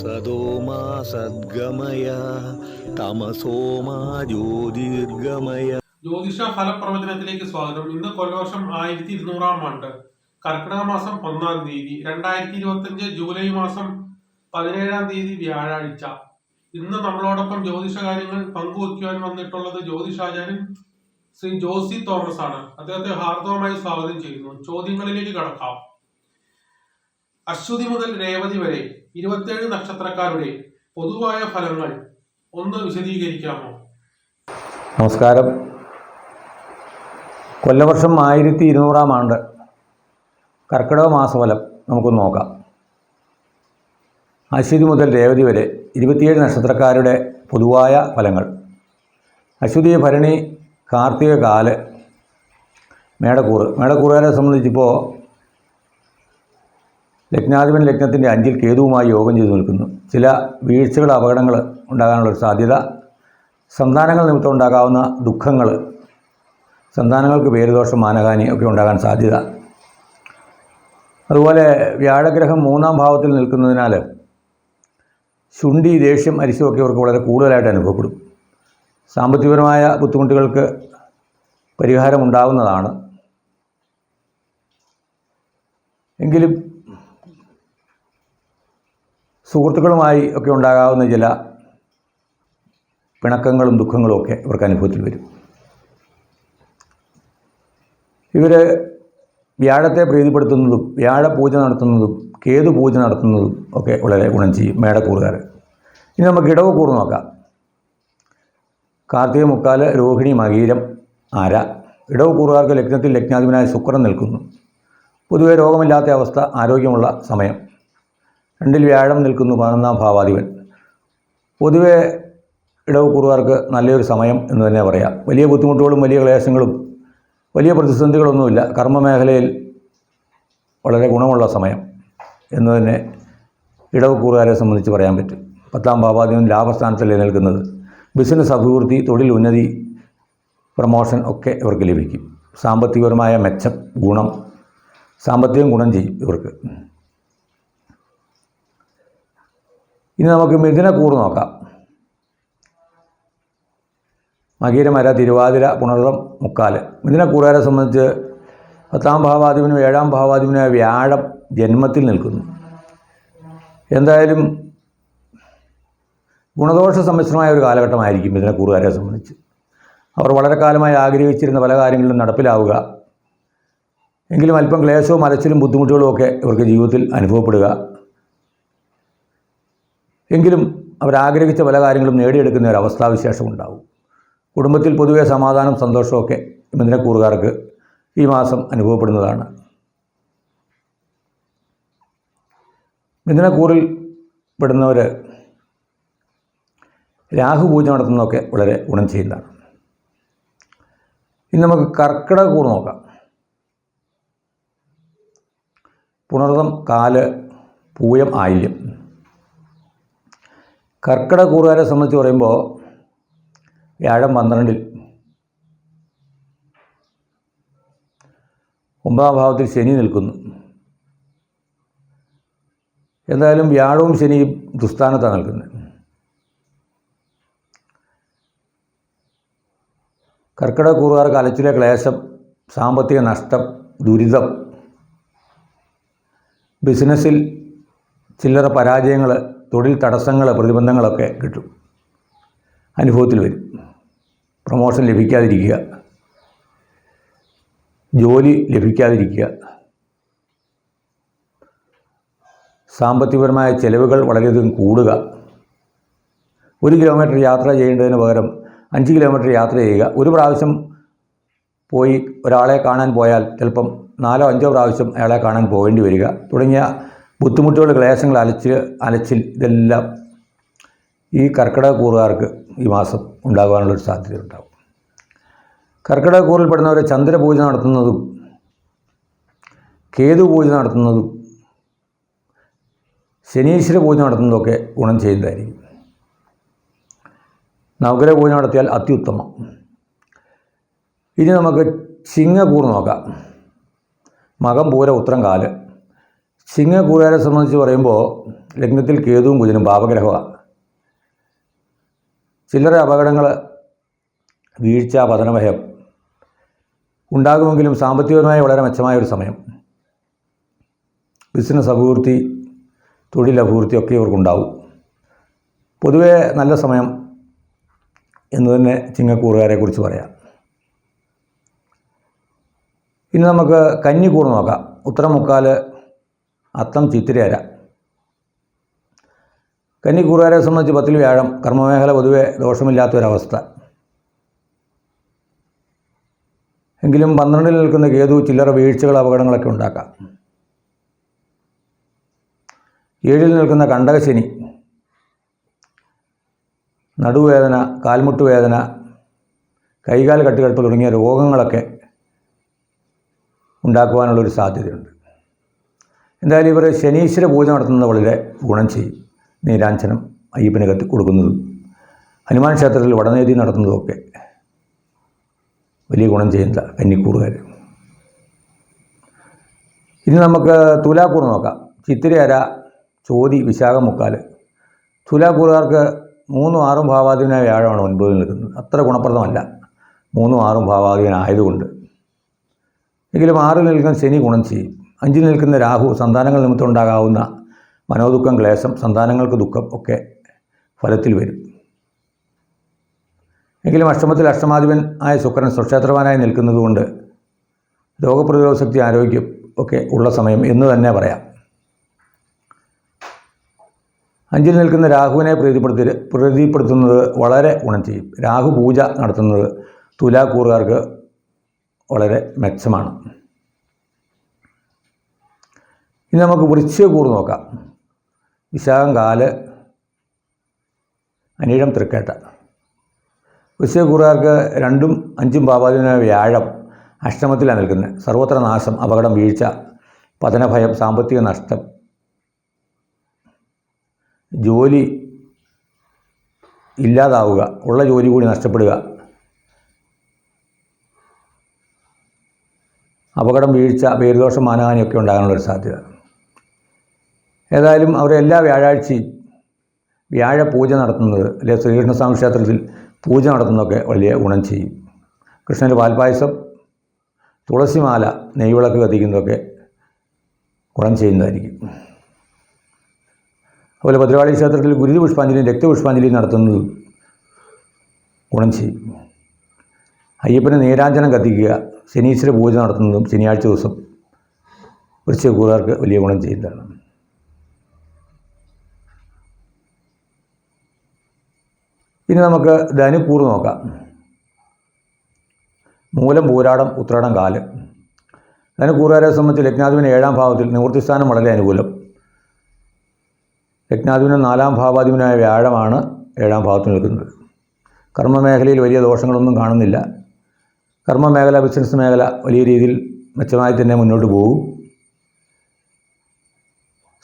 സദോമാ സദ്ഗമയ തമസോമാ ജ്യോതിർഗമയ. ജ്യോതിഷ ഫലപ്രവചനത്തിലേക്ക് സ്വാഗതം. ഇന്ന് കൊല്ലവർഷം ആയിരത്തി ഇരുന്നൂറാം ആണ്ട് കർക്കിടക മാസം ഒന്നാം തീയതി രണ്ടായിരത്തി ഇരുപത്തിയഞ്ച് ജൂലൈ മാസം പതിനേഴാം തീയതി വ്യാഴാഴ്ച. ഇന്ന് നമ്മളോടൊപ്പം ജ്യോതിഷ കാര്യങ്ങൾ പങ്കുവയ്ക്കുവാൻ വന്നിട്ടുള്ളത് ജ്യോതിഷാചാര്യൻ ശ്രീ ജോസി തോമസ് ആണ് അദ്ദേഹത്തെ ഹാർദവമായി സ്വാഗതം ചെയ്യുന്നു. ചോദ്യങ്ങളിലേക്ക് കടക്കാം. അശ്വതി മുതൽ രേവതി വരെ ഇരുപത്തിയേഴ് നക്ഷത്രക്കാരുടെ പൊതുവായ ഫലങ്ങൾ ഒന്ന് വിശദീകരിക്കാമോ? നമസ്കാരം. കൊല്ലവർഷം ആയിരത്തി ഇരുന്നൂറാം ആണ്ട് കർക്കിടക മാസഫലം നമുക്കൊന്ന് നോക്കാം. അശ്വതി മുതൽ രേവതി വരെ ഇരുപത്തിയേഴ് നക്ഷത്രക്കാരുടെ പൊതുവായ ഫലങ്ങൾ. അശ്വതി ഭരണി കാർത്തിക കാൽ മേടക്കൂറ്. മേടക്കൂറുകാരെ സംബന്ധിച്ചിപ്പോൾ ലഗ്നാധിപൻ ലഗ്നത്തിന്റെ അഞ്ചിൽ കേതുവുമായി യോഗം ചെയ്തു നിൽക്കുന്നു. ചില വീഴ്ചകൾ അപകടങ്ങൾ ഉണ്ടാകാനുള്ളൊരു സാധ്യത സന്താനങ്ങൾ നിമിത്തം ഉണ്ടാകാവുന്ന ദുഃഖങ്ങൾ സന്താനങ്ങൾക്ക് പേരുദോഷം മാനഹാനി ഒക്കെ ഉണ്ടാകാൻ സാധ്യത. അതുപോലെ വ്യാഴഗ്രഹം മൂന്നാം ഭാവത്തിൽ നിൽക്കുന്നതിനാൽ ശുണ്ഠി ദേഷ്യം അരിശമൊക്കെ ഇവർക്ക് വളരെ കൂടുതലായിട്ട് അനുഭവപ്പെടും. സാമ്പത്തികപരമായ ബുദ്ധിമുട്ടുകൾക്ക് പരിഹാരമുണ്ടാകുന്നതാണ് എങ്കിലും സുഹൃത്തുക്കളുമായി ഒക്കെ ഉണ്ടാകാവുന്ന ചില പിണക്കങ്ങളും ദുഃഖങ്ങളും ഒക്കെ ഇവർക്ക് അനുഭവത്തിൽ വരും. ഇവർ വ്യാഴത്തെ പ്രീതിപ്പെടുത്തുന്നതും വ്യാഴ പൂജ നടത്തുന്നതും കേതു പൂജ നടത്തുന്നതും ഒക്കെ വളരെ ഗുണം ചെയ്യും മേടക്കൂറുകാർ ഇനി നമുക്ക് ഇടവ് കൂറ് നോക്കാം. കാർത്തിക മുക്കാൽ രോഹിണി മകീരം ആര? ഇടവ് കൂറുകാർക്ക് ലഗ്നത്തിൽ ലഗ്നാധിപനായ ശുക്രൻ നിൽക്കുന്നു. പൊതുവെ രോഗമില്ലാത്ത അവസ്ഥ ആരോഗ്യമുള്ള സമയം. രണ്ടിൽ വ്യാഴം നിൽക്കുന്നു പതിനൊന്നാം ഭാവാധിപൻ. പൊതുവെ ഇടവ് കുറുവാർക്ക് നല്ലൊരു സമയം എന്ന് തന്നെ പറയാം. വലിയ ബുദ്ധിമുട്ടുകളും വലിയ ക്ലേശങ്ങളും വലിയ പ്രതിസന്ധികളൊന്നുമില്ല. കർമ്മമേഖലയിൽ വളരെ ഗുണമുള്ള സമയം എന്ന് തന്നെ ഇടവ് കൂറുകാരെ സംബന്ധിച്ച് പറയാൻ പറ്റും. പത്താം ഭാവാധിപൻ ലാഭസ്ഥാനത്തല്ലേ നിൽക്കുന്നത് ബിസിനസ് അഭിവൃദ്ധി തൊഴിൽ ഉന്നതി പ്രമോഷൻ ഒക്കെ ഇവർക്ക് ലഭിക്കും. സാമ്പത്തികപരമായ മെച്ചം ഗുണം സാമ്പത്തികം ഗുണം ചെയ്യും ഇവർക്ക്. ഇനി നമുക്ക് മിഥുനക്കൂറ് നോക്കാം. മകീരമര തിരുവാതിര പുണർതം മുക്കാൽ. മിഥുനക്കൂറുകാരെ സംബന്ധിച്ച് പത്താം ഭാവാധിപനും ഏഴാം ഭാവാധിപനും വ്യാഴം ജന്മത്തിൽ നിൽക്കുന്നു. എന്തായാലും ഗുണദോഷ സമ്മിശ്രമായ ഒരു കാലഘട്ടമായിരിക്കും മിഥുനക്കൂറുകാരെ സംബന്ധിച്ച്. അവർ വളരെ കാലമായി ആഗ്രഹിച്ചിരുന്ന പല കാര്യങ്ങളിലും നടപ്പിലാവുക. എങ്കിലും അല്പം ക്ലേശവും അലച്ചിലും ബുദ്ധിമുട്ടുകളും ഒക്കെ ഇവർക്ക് ജീവിതത്തിൽ അനുഭവപ്പെടുക. എങ്കിലും അവരാഗ്രഹിച്ച പല കാര്യങ്ങളും നേടിയെടുക്കുന്ന ഒരു അവസ്ഥാവിശേഷം ഉണ്ടാവും. കുടുംബത്തിൽ പൊതുവെ സമാധാനം സന്തോഷമൊക്കെ മിഥുനക്കൂറുകാർക്ക് ഈ മാസം അനുഭവപ്പെടുന്നതാണ്. മിഥുനക്കൂറിൽ പെടുന്നവർ രാഹുപൂജ നടത്തുന്നതൊക്കെ വളരെ ഗുണം ചെയ്യുന്നതാണ്. ഇനി നമുക്ക് കർക്കിടക കൂർ നോക്കാം. പുണർതം കാൽ പൂയം ആയില്യം കർക്കിടക കൂറുകാരെ സംബന്ധിച്ച് പറയുമ്പോൾ വ്യാഴം പന്ത്രണ്ടിൽ ഒമ്പതാം ഭാവത്തിൽ ശനി നിൽക്കുന്നു. എന്തായാലും വ്യാഴവും ശനിയും ദുസ്ഥാനത്താണ് നിൽക്കുന്നത്. കർക്കിടക കൂറുകാർക്ക് അലച്ചിലെ ക്ലേശം സാമ്പത്തിക നഷ്ടം ദുരിതം ബിസിനസ്സിൽ ചില്ലറ പരാജയങ്ങൾ തൊഴിൽ തടസ്സങ്ങൾ പ്രതിബന്ധങ്ങളൊക്കെ കിട്ടും. അനുഭവത്തിൽ വരും. പ്രൊമോഷൻ ലഭിക്കാതിരിക്കുക. ജോലി ലഭിക്കാതിരിക്കുക. സാമ്പത്തികപരമായ ചെലവുകൾ വളരെയധികം കൂടുക. ഒരു കിലോമീറ്റർ യാത്ര ചെയ്യേണ്ടതിന് പകരം അഞ്ച് കിലോമീറ്റർ യാത്ര ചെയ്യുക. ഒരു പ്രാവശ്യം പോയി ഒരാളെ കാണാൻ പോയാൽ ചിലപ്പം നാലോ അഞ്ചോ പ്രാവശ്യം അയാളെ കാണാൻ പോകേണ്ടി വരിക. തുടങ്ങിയ ബുദ്ധിമുട്ടുകൾ ക്ലേശങ്ങൾ അലച്ചിൽ അലച്ചിൽ ഇതെല്ലാം ഈ കർക്കിടക കൂറുകാർക്ക് ഈ മാസം ഉണ്ടാകാനുള്ളൊരു സാധ്യത ഉണ്ടാകും. കർക്കിടക കൂറിൽ പെടുന്നവർ ചന്ദ്രപൂജ നടത്തുന്നതും കേതു പൂജ നടത്തുന്നതും ശനീശ്വര പൂജ നടത്തുന്നതൊക്കെ ഗുണം ചെയ്യുന്നതായിരിക്കും. നവഗ്രഹ പൂജ നടത്തിയാൽ അത്യുത്തമം. ഇനി നമുക്ക് ചിങ്ങക്കൂർ നോക്കാം. മകം പൂര ഉത്തരം കാൽ. സിംഹ കൂറുകാരെ സംബന്ധിച്ച് പറയുമ്പോൾ ലഗ്നത്തിൽ കേതുവും കുജനും പാപഗ്രഹമാണ് ചില്ലറ അപകടങ്ങൾ വീഴ്ച പതനഭയം ഉണ്ടാകുമെങ്കിലും സാമ്പത്തികപരമായി വളരെ മെച്ചമായ ഒരു സമയം. ബിസിനസ് അഭിവൃദ്ധി തൊഴിൽ അഭിവൃദ്ധി ഒക്കെ ഇവർക്കുണ്ടാവും. പൊതുവേ നല്ല സമയം എന്ന് തന്നെ ചിങ്ങക്കൂറുകാരെ കുറിച്ച് പറയാം. ഇനി നമുക്ക് കന്നിക്കൂർ നോക്കാം. ഉത്തരമുക്കാൽ അത്തം ചിത്തിരയര. കന്നിക്കൂറുകാരെ സംബന്ധിച്ച് പത്തിൽ വ്യാഴം കർമ്മമേഖല പൊതുവെ ദോഷമില്ലാത്തൊരവസ്ഥ. എങ്കിലും പന്ത്രണ്ടിൽ നിൽക്കുന്ന കേതു ചില്ലറ വീഴ്ചകൾ അപകടങ്ങളൊക്കെ ഉണ്ടാക്കാം. ഏഴിൽ നിൽക്കുന്ന കണ്ടകശനി നടുവേദന കാൽമുട്ട് വേദന കൈകാൽ കട്ടുകെട്ട് തുടങ്ങിയ രോഗങ്ങളൊക്കെ ഉണ്ടാക്കുവാനുള്ളൊരു സാധ്യതയുണ്ട്. എന്തായാലും ഇവർ ശനീശ്വര പൂജ നടത്തുന്നത് വളരെ ഗുണം ചെയ്യും. നീരാഞ്ജനം അയ്യപ്പന് കത്തി കൊടുക്കുന്നതും ഹനുമാൻ ക്ഷേത്രത്തിൽ വടനേതി നടത്തുന്നതുമൊക്കെ വലിയ ഗുണം ചെയ്യുന്ന കന്നിക്കൂറുകാർ. ഇനി നമുക്ക് തുലാക്കൂർ നോക്കാം. ചിത്തിരയര ചോതി വിശാഖം മുക്കാൽ തുലാക്കൂറുകാർക്ക് മൂന്നും ആറും ഭാവാധീനായ വ്യാഴമാണ് ഒൻപതിൽ നിൽക്കുന്നത്. അത്ര ഗുണപ്രദമല്ല. മൂന്നും ആറും ഭാവാധീനായതുകൊണ്ട് എങ്കിലും ആറിൽ നിൽക്കുന്ന ശനി ഗുണം ചെയ്യും. അഞ്ചിൽ നിൽക്കുന്ന രാഹു സന്താനങ്ങൾ നിമിത്തം ഉണ്ടാകാവുന്ന മനോദുഃഖം ക്ലേശം സന്താനങ്ങൾക്ക് ദുഃഖം ഒക്കെ ഫലത്തിൽ വരും. എങ്കിലും അഷ്ടമത്തിൽ അഷ്ടമാധിപൻ ആയ ശുക്രൻ സ്വക്ഷേത്രവാനായി നിൽക്കുന്നതുകൊണ്ട് രോഗപ്രതിരോധ ശക്തി ആരോഗ്യം ഒക്കെ ഉള്ള സമയം എന്ന് തന്നെ പറയാം. അഞ്ചിൽ നിൽക്കുന്ന രാഹുവിനെ പ്രീതിപ്പെടുത്തി പ്രീതിപ്പെടുത്തുന്നത് വളരെ ഗുണം ചെയ്യും. രാഹു പൂജ നടത്തുന്നത് തുലാക്കൂറുകാർക്ക് വളരെ മെച്ചമാണ്. ഇനി നമുക്ക് വൃശ്ചികക്കൂർ നോക്കാം. വിശാഖം കാൽ അനീഴം തൃക്കേട്ട. വൃശ്ചികക്കൂറുകാർക്ക് രണ്ടും അഞ്ചും പാപാതിനായ വ്യാഴം അഷ്ടമത്തിലാണ് നിൽക്കുന്നത്. സർവോത്ര നാശം അപകടം വീഴ്ച പതനഭയം സാമ്പത്തിക നഷ്ടം. ജോലി ഇല്ലാതാവുക ഉള്ള ജോലി കൂടി നഷ്ടപ്പെടുക. അപകടം വീഴ്ച പേരുദോഷം മാനഹാനിയൊക്കെ ഉണ്ടാകാനുള്ളൊരു സാധ്യത. ഏതായാലും അവർ എല്ലാ വ്യാഴാഴ്ചയും വ്യാഴ പൂജ നടത്തുന്നത് അല്ലെ ശ്രീകൃഷ്ണസ്വാമി ക്ഷേത്രത്തിൽ പൂജ നടത്തുന്നതൊക്കെ വലിയ ഗുണം ചെയ്യും. കൃഷ്ണന്റെ പാൽപ്പായസം തുളസിമാല നെയ്വിളക്ക് കത്തിക്കുന്നതൊക്കെ ഗുണം ചെയ്യുന്നതായിരിക്കും. അതുപോലെ ഭദ്രകാളി ക്ഷേത്രത്തിൽ ഗുരുതി പുഷ്പാഞ്ജലിയും രക്തപുഷ്പാഞ്ജലിയും നടത്തുന്നത് ഗുണം ചെയ്യും. അയ്യപ്പന് നീരാഞ്ജനം കത്തിക്കുക ശനീശ്വര പൂജ നടത്തുന്നതും ശനിയാഴ്ച ദിവസം വൃശ്ചികൂറുകാർക്ക് വലിയ ഗുണം ചെയ്യുന്നതാണ്. ഇനി നമുക്ക് ധനുക്കൂർ നോക്കാം. മൂലം പൂരാടം ഉത്രാടം കാൽ. ധനുക്കൂറുകാരെ സംബന്ധിച്ച് ലഗ്നാധിപന് ഏഴാം ഭാവത്തിൽ നിവൃത്തിസ്ഥാനം വളരെ അനുകൂലം. ലഗ്നാധിപന് നാലാം ഭാവാധിപനായ വ്യാഴമാണ് ഏഴാം ഭാവത്തിൽ നിൽക്കുന്നത്. കർമ്മമേഖലയിൽ വലിയ ദോഷങ്ങളൊന്നും കാണുന്നില്ല. കർമ്മമേഖല ബിസിനസ് മേഖല വലിയ രീതിയിൽ മെച്ചമായി തന്നെ മുന്നോട്ട് പോകും.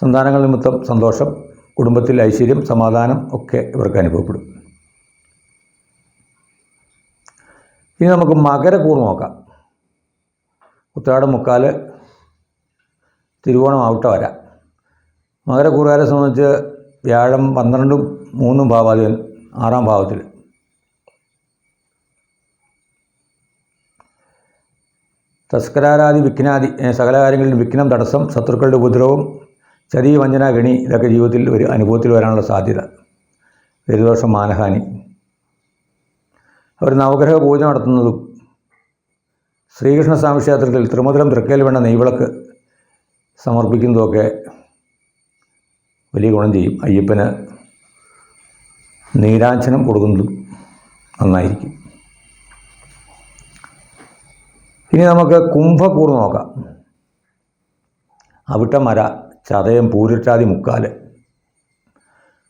സന്താനങ്ങൾ നിമിത്തം സന്തോഷം കുടുംബത്തിൽ ഐശ്വര്യം സമാധാനം ഒക്കെ ഇവർക്ക് അനുഭവപ്പെടും. ഇനി നമുക്ക് മകരക്കൂർ നോക്കാം. ഉത്രാടം മുക്കാൽ തിരുവോണം ഔട്ട വരാം. മകരക്കൂറുകാരെ സംബന്ധിച്ച് വ്യാഴം പന്ത്രണ്ടും മൂന്നും ഭാവാധിപൻ ആറാം ഭാവത്തിൽ. തസ്കരാരാദി വിഘ്നാദി സകല കാര്യങ്ങളിലും വിഘ്നം തടസ്സം ശത്രുക്കളുടെ ഉപദ്രവം ചതി വഞ്ചന ഗണി ഇതൊക്കെ ജീവിതത്തിൽ ഒരു അനുഭവത്തിൽ വരാനുള്ള സാധ്യത. പെരുദോഷം മാനഹാനി അവർ നവഗ്രഹ പൂജ നടത്തുന്നതും ശ്രീകൃഷ്ണസ്വാമി ക്ഷേത്രത്തിൽ ത്രിമധുരം തൃക്കേൽ വേണ്ട നെയ്വിളക്ക് സമർപ്പിക്കുന്നതുമൊക്കെ വലിയ ഗുണം ചെയ്യും. അയ്യപ്പന് നീരാഞ്ജനം കൊടുക്കുന്നതും നന്നായിരിക്കും. ഇനി നമുക്ക് കുംഭക്കൂർ നോക്കാം. അവിട്ടമര ചതയം പൂരിട്ടാതി മുക്കാൽ.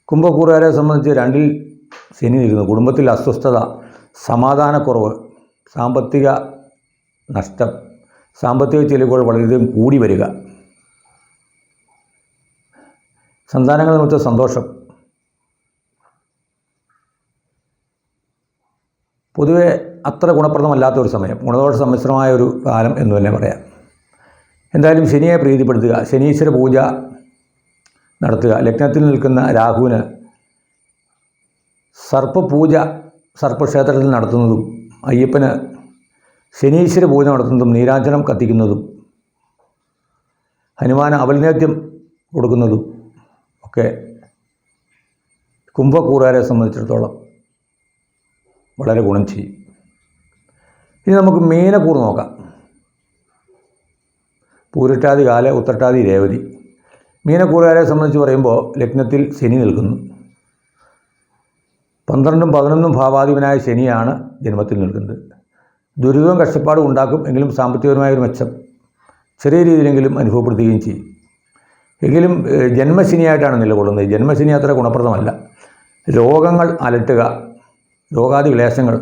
കുംഭക്കൂറുകാരെ സംബന്ധിച്ച് രണ്ടിൽ ശനി നിൽക്കുന്നു. കുടുംബത്തിൽ അസ്വസ്ഥത സമാധാനക്കുറവ് സാമ്പത്തിക നഷ്ടം സാമ്പത്തിക ചെലവുകൾ വളരെയധികം കൂടി വരിക. സന്താനങ്ങൾ നിമിത്തം സന്തോഷം. പൊതുവെ അത്ര ഗുണപ്രദമല്ലാത്ത ഒരു സമയം ഗുണദോഷ സമ്മിശ്രമായ ഒരു കാലം എന്ന് തന്നെ പറയാം. എന്തായാലും ശനിയെ പ്രീതിപ്പെടുത്തുക ശനീശ്വര പൂജ നടത്തുക ലഗ്നത്തിൽ നിൽക്കുന്ന രാഹുവിന് സർപ്പപൂജ സർപ്പക്ഷേത്രത്തിൽ നടത്തുന്നതും അയ്യപ്പന് ശനീശ്വര പൂജ നടത്തുന്നതും നീരാഞ്ജനം കത്തിക്കുന്നതും ഹനുമാന് അവൽനേദ്യം കൊടുക്കുന്നതും ഒക്കെ കുംഭക്കൂറുകാരെ സംബന്ധിച്ചിടത്തോളം വളരെ ഗുണം ചെയ്യും. ഇനി നമുക്ക് മീനക്കൂർ നോക്കാം. പൂരിട്ടാതി കാല ഉത്രട്ടാതി രേവതി. മീനക്കൂറുകാരെ സംബന്ധിച്ച് പറയുമ്പോൾ ലഗ്നത്തിൽ ശനി നിൽക്കുന്നു. പന്ത്രണ്ടും പതിനൊന്നും ഭാവാധിപനായ ശനിയാണ് ജന്മത്തിൽ നിൽക്കുന്നത്. ദുരിതവും കഷ്ടപ്പാടും ഉണ്ടാക്കും എങ്കിലും സാമ്പത്തികപരമായ ഒരു മെച്ചം ചെറിയ രീതിയിലെങ്കിലും അനുഭവപ്പെടുത്തുകയും ചെയ്യും. എങ്കിലും ജന്മശനിയായിട്ടാണ് നിലകൊള്ളുന്നത്. ജന്മശനി അത്ര ഗുണപ്രദമല്ല. രോഗങ്ങൾ അലട്ടുക രോഗാദി ക്ലേശങ്ങൾ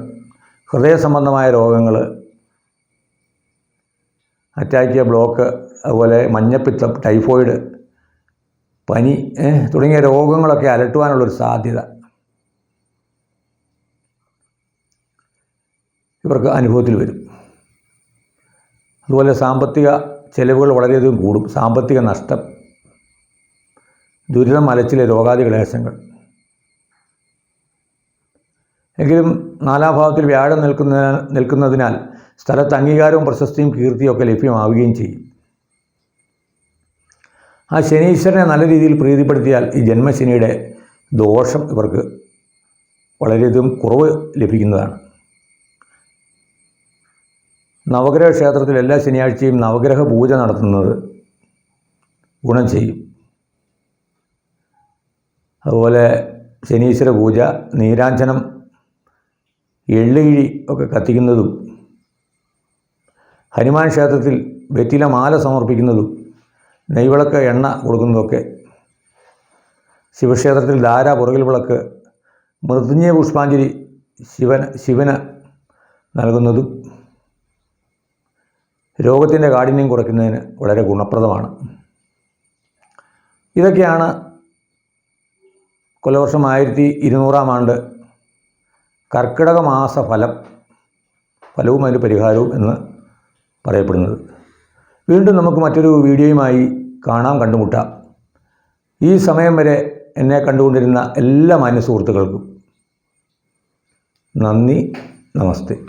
ഹൃദയ സംബന്ധമായ രോഗങ്ങൾ അറ്റാക്ക് ബ്ലോക്ക് അതുപോലെ മഞ്ഞപ്പിത്തം ടൈഫോയിഡ് പനി തുടങ്ങിയ രോഗങ്ങളൊക്കെ അലട്ടുവാനുള്ളൊരു സാധ്യത. ഇവർക്ക് അനുഭവത്തിൽ വരും. അതുപോലെ സാമ്പത്തിക ചെലവുകൾ വളരെയധികം കൂടും. സാമ്പത്തിക നഷ്ടം ദുരിതം അലച്ചിലെ രോഗാദി ക്ലേശങ്ങൾ എങ്കിലും നാലാം ഭാവത്തിൽ വ്യാഴം നിൽക്കുന്ന നിൽക്കുന്നതിനാൽ സ്ഥലത്ത് അംഗീകാരവും പ്രശസ്തിയും കീർത്തിയും ഒക്കെ ലഭ്യമാവുകയും ചെയ്യും. ആ ശനീശ്വരനെ നല്ല രീതിയിൽ പ്രീതിപ്പെടുത്തിയാൽ ഈ ജന്മശനിയുടെ ദോഷം ഇവർക്ക് വളരെയധികം കുറവ് ലഭിക്കുന്നതാണ്. നവഗ്രഹ ക്ഷേത്രത്തിൽ എല്ലാ ശനിയാഴ്ചയും നവഗ്രഹ പൂജ നടത്തുന്നത് ഗുണം ചെയ്യും. അതുപോലെ ശനീശ്വര പൂജ നീരാഞ്ജനം എള്ളുകിഴി ഒക്കെ കത്തിക്കുന്നതും ഹനുമാൻ ക്ഷേത്രത്തിൽ വെറ്റില മാല സമർപ്പിക്കുന്നതും നെയ്വിളക്ക് എണ്ണ കൊടുക്കുന്നതൊക്കെ ശിവക്ഷേത്രത്തിൽ ധാര പുറകിൽ വിളക്ക് മൃദുഞ്ഞ പുഷ്പാഞ്ജലി ശിവന് ശിവന് നൽകുന്നതും രോഗത്തിന്റെ കാഠിന്യം കുറയ്ക്കുന്നതിന് വളരെ ഗുണപ്രദമാണ്. ഇതൊക്കെയാണ് കൊലവർഷം ആയിരത്തി ഇരുന്നൂറാം ആണ്ട് കർക്കിടക മാസ ഫലം ഫലവും അതിന്റെ പരിഹാരവും എന്ന് പറയപ്പെടുന്നത്. വീണ്ടും നമുക്ക് മറ്റൊരു വീഡിയോയുമായി കാണാം കണ്ടുമുട്ടാം. ഈ സമയം വരെ എന്നെ കണ്ടുകൊണ്ടിരുന്ന എല്ലാ മാന്യ സുഹൃത്തുക്കൾക്കും നന്ദി നമസ്തേ.